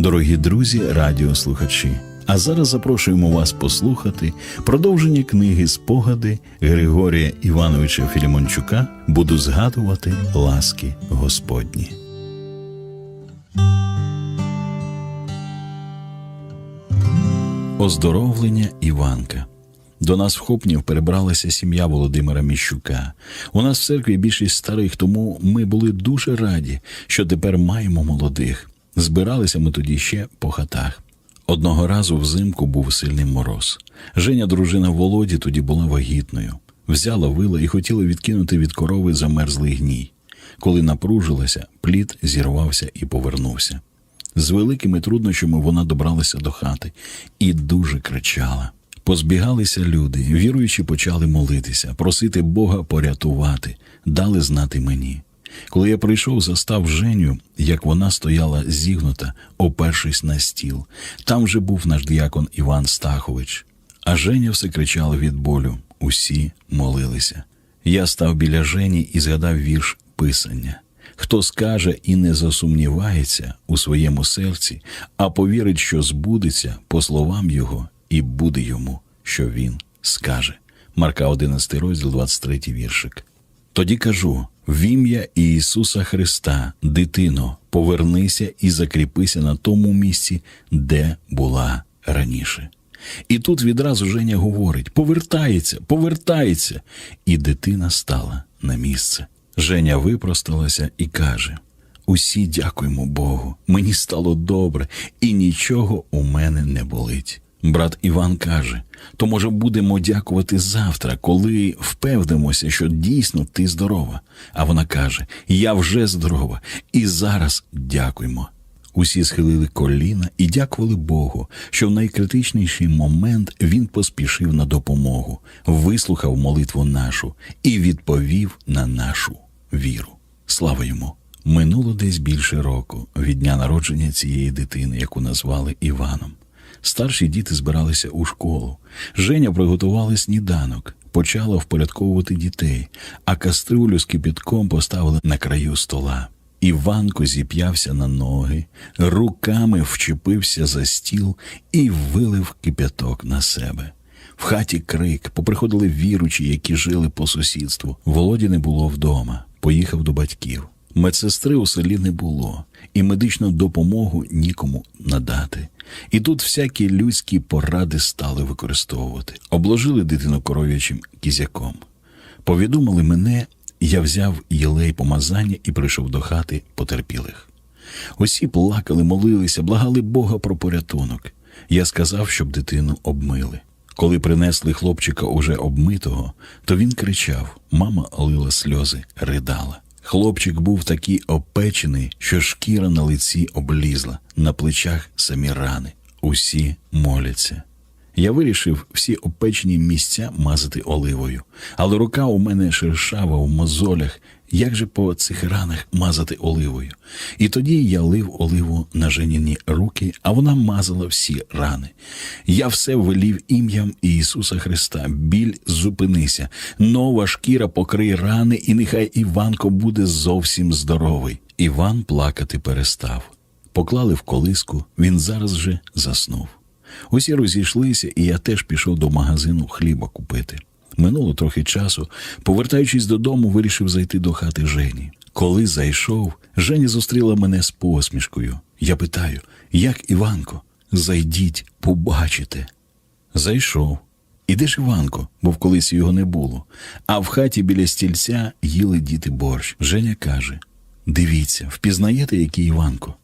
Дорогі друзі, радіослухачі. А зараз запрошуємо вас послухати продовження книги Спогади Григорія Івановича Філімончука Буду згадувати ласки Господні. Оздоровлення Іванка. До нас в Хопнів перебралася сім'я Володимира Міщука. У нас в церкві більшість старих, тому ми були дуже раді, що тепер маємо молодих. Збиралися ми тоді ще по хатах. Одного разу взимку був сильний мороз. Женя, дружина Володі, тоді була вагітною. Взяла вила і хотіла відкинути від корови замерзлий гній. Коли напружилася, плід зірвався і повернувся. З великими труднощами вона добралася до хати і дуже кричала. Позбігалися люди, віруючи, почали молитися, просити Бога порятувати, дали знати мені. Коли я прийшов, застав Женю, як вона стояла зігнута, опершись на стіл. Там же був наш діякон Іван Стахович. А Женя все кричала від болю. Усі молилися. Я став біля Жені і згадав вірш Писання. Хто скаже і не засумнівається у своєму серці, а повірить, що збудеться по словам його, і буде йому, що він скаже. Марка 11 розділ, 23 віршик. Тоді кажу: в ім'я Ісуса Христа, дитино, повернися і закріпися на тому місці, де була раніше. І тут відразу Женя говорить: повертається, повертається. І дитина стала на місце. Женя випросталася і каже: Усі дякуємо Богу, мені стало добре, і нічого у мене не болить. Брат Іван каже: то, може, будемо дякувати завтра, коли впевнимося, що дійсно ти здорова. А вона каже: Я вже здорова, і зараз дякуємо. Усі схилили коліна і дякували Богу, що в найкритичніший момент він поспішив на допомогу, вислухав молитву нашу і відповів на нашу віру. Слава йому! Минуло десь більше року від дня народження цієї дитини, яку назвали Іваном. Старші діти збиралися у школу. Женя приготувала сніданок, почала впорядковувати дітей, а каструлю з кипятком поставили на краю стола. Іванко зіп'явся на ноги, руками вчепився за стіл і вилив кипяток на себе. В хаті крик, поприходили віручі, які жили по сусідству. Володі не було вдома, поїхав до батьків. Медсестри у селі не було, і медичну допомогу нікому надати. І тут всякі людські поради стали використовувати, обложили дитину коров'ячим кізяком. Повідомили мене, я взяв єлей помазання і прийшов до хати потерпілих. Усі плакали, молилися, благали Бога про порятунок. Я сказав, щоб дитину обмили. Коли принесли хлопчика уже обмитого, то він кричав, мама лила сльози, ридала. Хлопчик був такий опечений, що шкіра на лиці облізла, на плечах самі рани. Усі моляться. Я вирішив всі опечені місця мазати оливою, але рука у мене шершава в мозолях. Як же по цих ранах мазати оливою? І тоді я лив оливу на женіні руки, а вона мазала всі рани. Я все велів ім'ям Ісуса Христа. Біль зупинися, нова шкіра покрий рани, і нехай Іванко буде зовсім здоровий. Іван плакати перестав. Поклали в колиску, він зараз же заснув. Усі розійшлися, і я теж пішов до магазину хліба купити. Минуло трохи часу. Повертаючись додому, вирішив зайти до хати Жені. Коли зайшов, Женя зустріла мене з посмішкою. Я питаю, як Іванко? Зайдіть, побачите. Зайшов. І де ж Іванко, бо колись його не було. А в хаті біля стільця їли діти борщ. Женя каже: Дивіться, впізнаєте, який Іванко?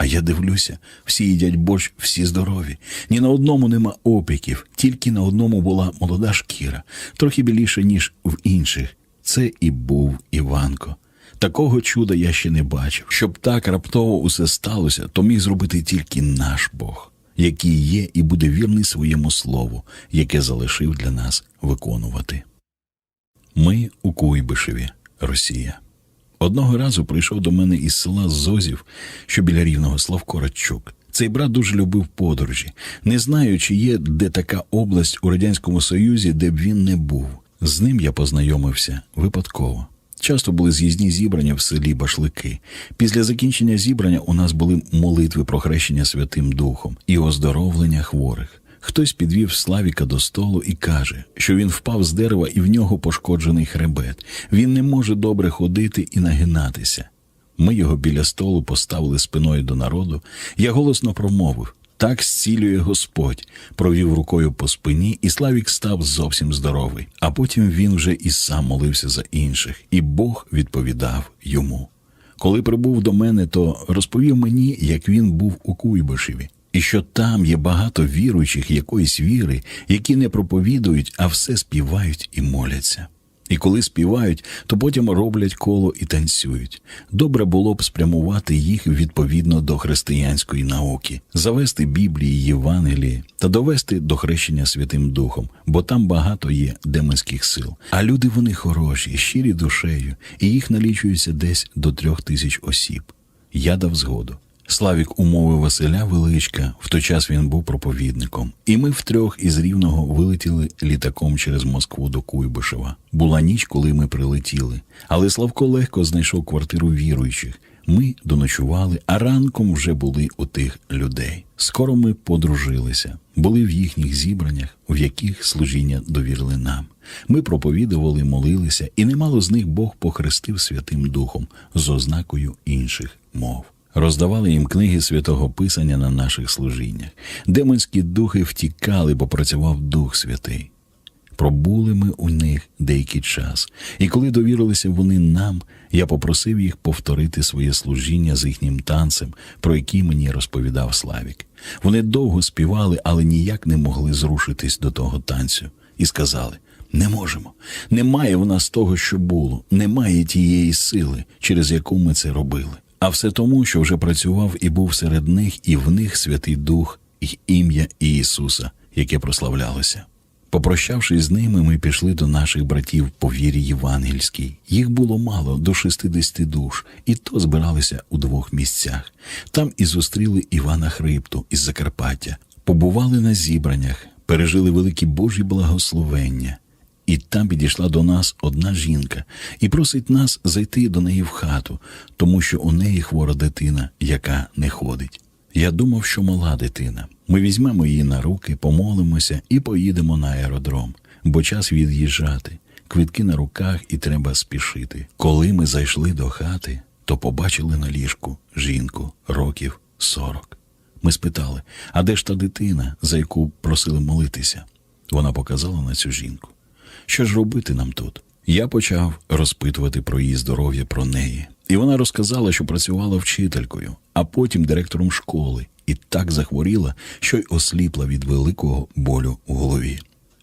А я дивлюся, всі їдять борщ, всі здорові. Ні на одному нема опіків, тільки на одному була молода шкіра, трохи біліша, ніж в інших. Це і був Іванко. Такого чуда я ще не бачив. Щоб так раптово усе сталося, то міг зробити тільки наш Бог, який є і буде вірний своєму слову, яке залишив для нас виконувати. Ми у Куйбишеві, Росія. Одного разу прийшов до мене із села Зозів, що біля рівного Славко Радчук. Цей брат дуже любив подорожі, не знаю, чи є де така область у Радянському Союзі, де б він не був. З ним я познайомився випадково. Часто були з'їзні зібрання в селі Башлики. Після закінчення зібрання у нас були молитви про хрещення Святим Духом і оздоровлення хворих. Хтось підвів Славіка до столу і каже, що він впав з дерева і в нього пошкоджений хребет. Він не може добре ходити і нагинатися. Ми його біля столу поставили спиною до народу. Я голосно промовив так зцілює Господь, провів рукою по спині, і Славік став зовсім здоровий. А потім він вже і сам молився за інших, і Бог відповідав йому. Коли прибув до мене, то розповів мені, як він був у Куйбишеві, і що там є багато віруючих якоїсь віри, які не проповідують, а все співають і моляться. І коли співають, то потім роблять коло і танцюють. Добре було б спрямувати їх відповідно до християнської науки, завести Біблії, Євангелії та довести до хрещення Святим Духом, бо там багато є демонських сил. А люди вони хороші, щирі душею, і їх налічується десь до трьох тисяч осіб. Я дав згоду. Славік умовив Василя Величка, в той час він був проповідником, і ми втрьох із Рівного вилетіли літаком через Москву до Куйбишева. Була ніч, коли ми прилетіли, але Славко легко знайшов квартиру віруючих. Ми доночували, а ранком вже були у тих людей. Скоро ми подружилися, були в їхніх зібраннях, в яких служіння довірили нам. Ми проповідували, молилися, і немало з них Бог похрестив Святим Духом з ознакою інших мов. Роздавали їм книги святого Писання на наших служіннях. Демонські духи втікали, бо працював Дух Святий. Пробули ми у них деякий час, і коли довірилися вони нам, я попросив їх повторити своє служіння з їхнім танцем, про який мені розповідав Славік. Вони довго співали, але ніяк не могли зрушитись до того танцю, і сказали: не можемо. Немає в нас того, що було, немає тієї сили, через яку ми це робили. А все тому, що вже працював і був серед них, і в них Святий Дух, і ім'я Ісуса, яке прославлялося. Попрощавшись з ними, ми пішли до наших братів по вірі євангельській. Їх було мало до 60 душ, і то збиралися у двох місцях. Там і зустріли Івана Хрипту із Закарпаття, побували на зібраннях, пережили великі Божі благословення. І там підійшла до нас одна жінка і просить нас зайти до неї в хату, тому що у неї хвора дитина, яка не ходить. Я думав, що мала дитина. Ми візьмемо її на руки, помолимося і поїдемо на аеродром, бо час від'їжджати, квитки на руках і треба спішити. Коли ми зайшли до хати, то побачили на ліжку жінку років сорок. Ми спитали, а де ж та дитина, за яку просили молитися? Вона показала на цю жінку. Що ж робити нам тут? Я почав розпитувати про її здоров'я про неї, і вона розказала, що працювала вчителькою, а потім директором школи, і так захворіла, що й осліпла від великого болю у голові.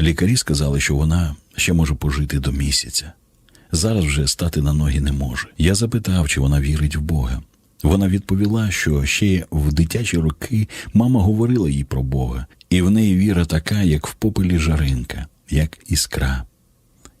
Лікарі сказали, що вона ще може пожити до місяця. Зараз вже стати на ноги не може. Я запитав, чи вона вірить в Бога. Вона відповіла, що ще в дитячі роки мама говорила їй про Бога, і в неї віра така, як в попелі жаринка, як іскра.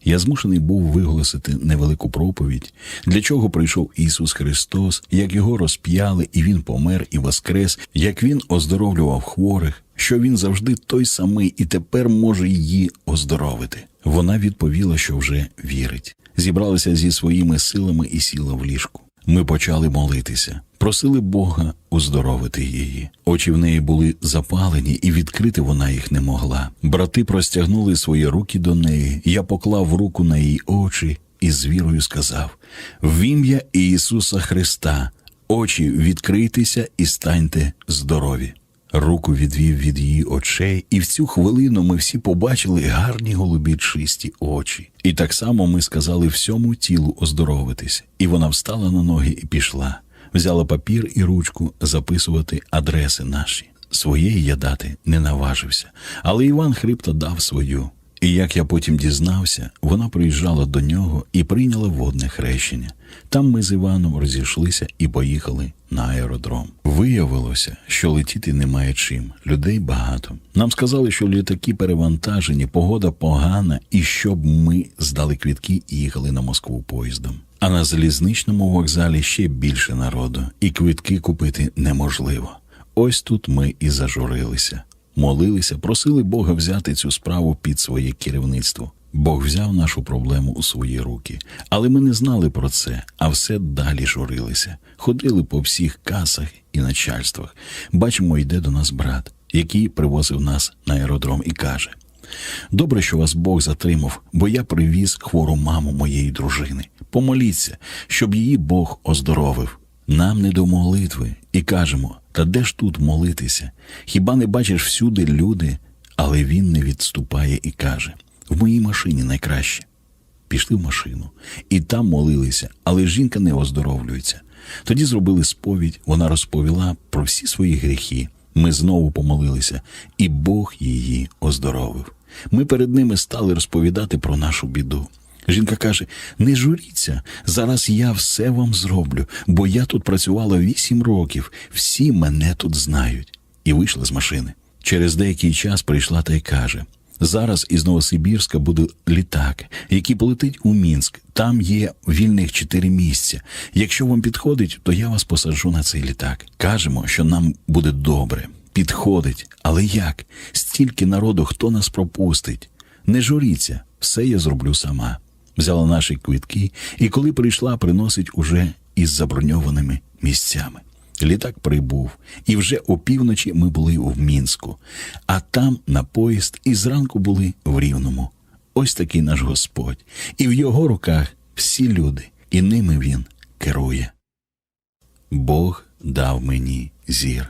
Я змушений був виголосити невелику проповідь, для чого прийшов Ісус Христос, як його розп'яли, і Він помер і воскрес, як Він оздоровлював хворих, що Він завжди той самий і тепер може її оздоровити. Вона відповіла, що вже вірить. Зібралася зі своїми силами і сіла в ліжку. Ми почали молитися, просили Бога уздоровити її. Очі в неї були запалені, і відкрити вона їх не могла. Брати простягнули свої руки до неї. Я поклав руку на її очі і з вірою сказав: В ім'я Ісуса Христа, очі відкрийтеся і станьте здорові. Руку відвів від її очей, і в цю хвилину ми всі побачили гарні голубі чисті очі. І так само ми сказали всьому тілу оздоровитись. І вона встала на ноги і пішла, взяла папір і ручку записувати адреси наші. Своєї я дати не наважився, але Іван Хрипта дав свою. І як я потім дізнався, вона приїжджала до нього і прийняла водне хрещення. Там ми з Іваном розійшлися і поїхали на аеродром. Виявилося, що летіти немає чим, людей багато. Нам сказали, що літаки перевантажені, погода погана, і щоб ми здали квітки і їхали на Москву поїздом. А на залізничному вокзалі ще більше народу, і квитки купити неможливо. Ось тут ми і зажурилися молилися, просили Бога взяти цю справу під своє керівництво. Бог взяв нашу проблему у свої руки, але ми не знали про це, а все далі журилися. Ходили по всіх касах і начальствах. Бачимо, йде до нас брат, який привозив нас на аеродром і каже: Добре, що вас Бог затримав, бо я привіз хвору маму моєї дружини. Помоліться, щоб її Бог оздоровив. Нам не до молитви, і кажемо: та де ж тут молитися? Хіба не бачиш всюди люди? Але він не відступає і каже: в моїй машині найкраще. Пішли в машину і там молилися, але жінка не оздоровлюється. Тоді зробили сповідь, вона розповіла про всі свої гріхи. Ми знову помолилися, і Бог її оздоровив. Ми перед ними стали розповідати про нашу біду. Жінка каже: не журіться, зараз я все вам зроблю, бо я тут працювала вісім років, всі мене тут знають. І вийшла з машини. Через деякий час прийшла та й каже: Зараз із Новосибірська буде літак, який полетить у Мінськ. Там є вільних чотири місця. Якщо вам підходить, то я вас посаджу на цей літак. Кажемо, що нам буде добре. Підходить, але як? Стільки народу, хто нас пропустить? Не журіться, все я зроблю сама. Взяла наші квитки, і коли прийшла, приносить уже із заброньованими місцями. Літак прибув, і вже опівночі ми були в Мінську, а там на поїзд і зранку були в Рівному. Ось такий наш Господь, і в його руках всі люди, і ними він керує. Бог дав мені зір.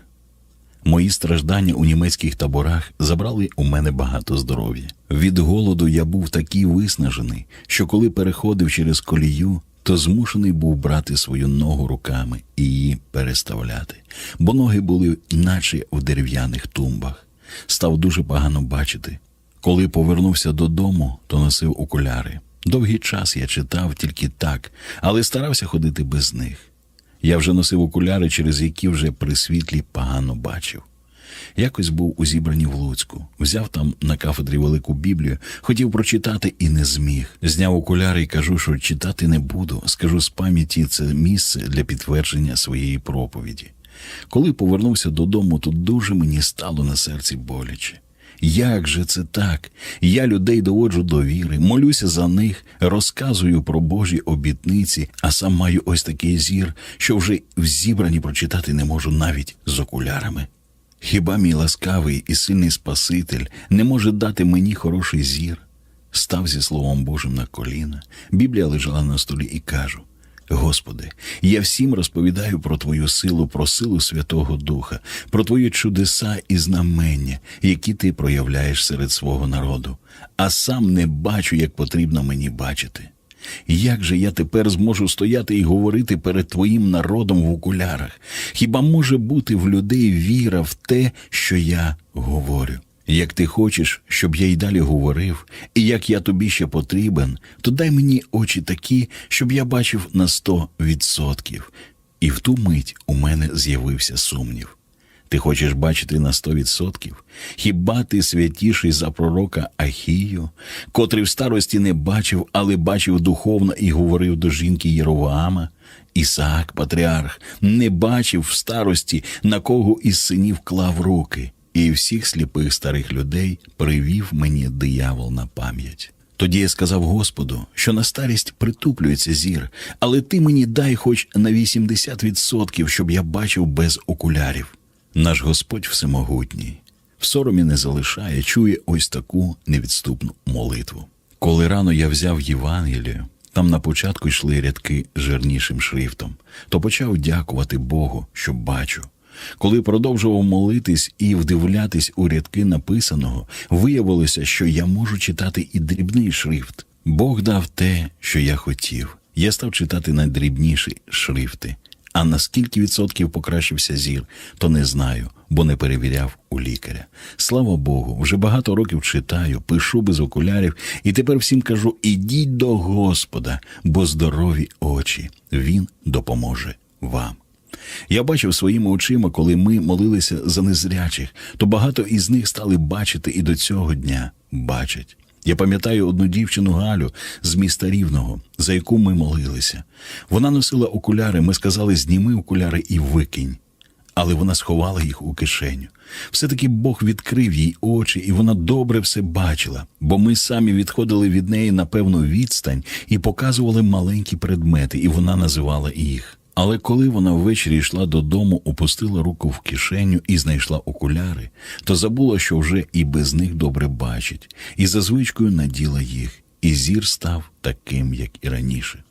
Мої страждання у німецьких таборах забрали у мене багато здоров'я. Від голоду я був такий виснажений, що коли переходив через колію, то змушений був брати свою ногу руками і її переставляти, бо ноги були наче в дерев'яних тумбах. Став дуже погано бачити. Коли повернувся додому, то носив окуляри. Довгий час я читав тільки так, але старався ходити без них. Я вже носив окуляри, через які вже при світлі погано бачив. Якось був у зібранні в Луцьку, взяв там на кафедрі велику Біблію, хотів прочитати і не зміг. Зняв окуляри і кажу, що читати не буду. Скажу з пам'яті це місце для підтвердження своєї проповіді. Коли повернувся додому, то дуже мені стало на серці боляче. Як же це так? Я людей доводжу до віри, молюся за них, розказую про Божі обітниці, а сам маю ось такий зір, що вже в зібранні прочитати не можу навіть з окулярами. Хіба мій ласкавий і сильний Спаситель не може дати мені хороший зір? Став зі Словом Божим на коліна, Біблія лежала на столі і кажу: Господи, я всім розповідаю про Твою силу, про силу Святого Духа, про Твої чудеса і знамення, які ти проявляєш серед свого народу, а сам не бачу, як потрібно мені бачити. Як же я тепер зможу стояти і говорити перед твоїм народом в окулярах? Хіба може бути в людей віра в те, що я говорю? Як ти хочеш, щоб я й далі говорив, і як я тобі ще потрібен, то дай мені очі такі, щоб я бачив на сто відсотків. І в ту мить у мене з'явився сумнів. Ти хочеш бачити на сто відсотків? Хіба ти святіший за пророка Ахію, котрий в старості не бачив, але бачив духовно і говорив до жінки Єроваама? Ісаак, патріарх, не бачив в старості, на кого із синів клав руки, і всіх сліпих старих людей привів мені диявол на пам'ять. Тоді я сказав Господу, що на старість притуплюється зір, але ти мені дай хоч на 80%, щоб я бачив без окулярів. Наш Господь всемогутній, в соромі не залишає, чує ось таку невідступну молитву. Коли рано я взяв Євангелію, там на початку йшли рядки жирнішим шрифтом, то почав дякувати Богу, що бачу. Коли продовжував молитись і вдивлятись у рядки написаного, виявилося, що я можу читати і дрібний шрифт. Бог дав те, що я хотів. Я став читати найдрібніші шрифти. А на скільки відсотків покращився зір, то не знаю, бо не перевіряв у лікаря. Слава Богу, вже багато років читаю, пишу без окулярів, і тепер всім кажу: ідіть до Господа, бо здорові очі, Він допоможе вам. Я бачив своїми очима, коли ми молилися за незрячих, то багато із них стали бачити і до цього дня бачать. Я пам'ятаю одну дівчину Галю з міста Рівного, за яку ми молилися. Вона носила окуляри, ми сказали, зніми окуляри і викинь. але вона сховала їх у кишеню. Все-таки Бог відкрив їй очі, і вона добре все бачила, бо ми самі відходили від неї на певну відстань і показували маленькі предмети, і вона називала їх. Але коли вона ввечері йшла додому, опустила руку в кишеню і знайшла окуляри, то забула, що вже і без них добре бачить, і за звичкою наділа їх, і зір став таким, як і раніше.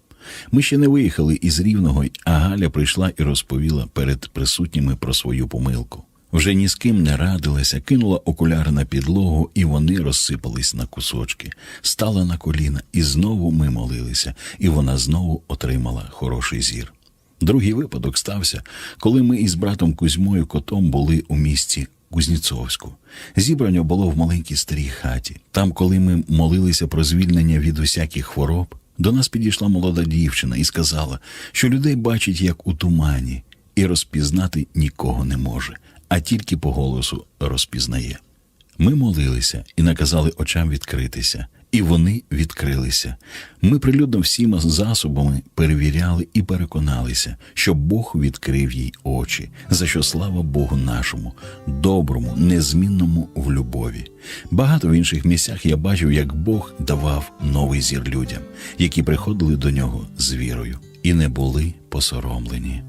Ми ще не виїхали із Рівного, а Галя прийшла і розповіла перед присутніми про свою помилку. Вже ні з ким не радилася, кинула окуляри на підлогу, і вони розсипались на кусочки, стала на коліна, і знову ми молилися, і вона знову отримала хороший зір. Другий випадок стався, коли ми із братом Кузьмою котом були у місті Кузніцовську. Зібрання було в маленькій старій хаті. Там, коли ми молилися про звільнення від усяких хвороб, до нас підійшла молода дівчина і сказала, що людей бачить як у тумані, і розпізнати нікого не може, а тільки по голосу розпізнає. Ми молилися і наказали очам відкритися, і вони відкрилися. Ми прилюдно всіма засобами перевіряли і переконалися, що Бог відкрив їй очі, за що слава Богу нашому, доброму, незмінному в любові. Багато в інших місцях я бачив, як Бог давав новий зір людям, які приходили до нього з вірою і не були посоромлені.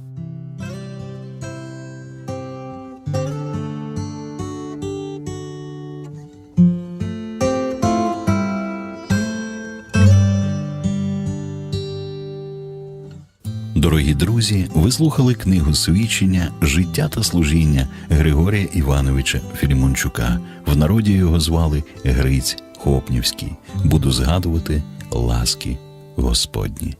Друзі, ви слухали книгу свідчення Життя та служіння Григорія Івановича Філімончука. В народі його звали Гриць Хопнівський. Буду згадувати ласки Господні.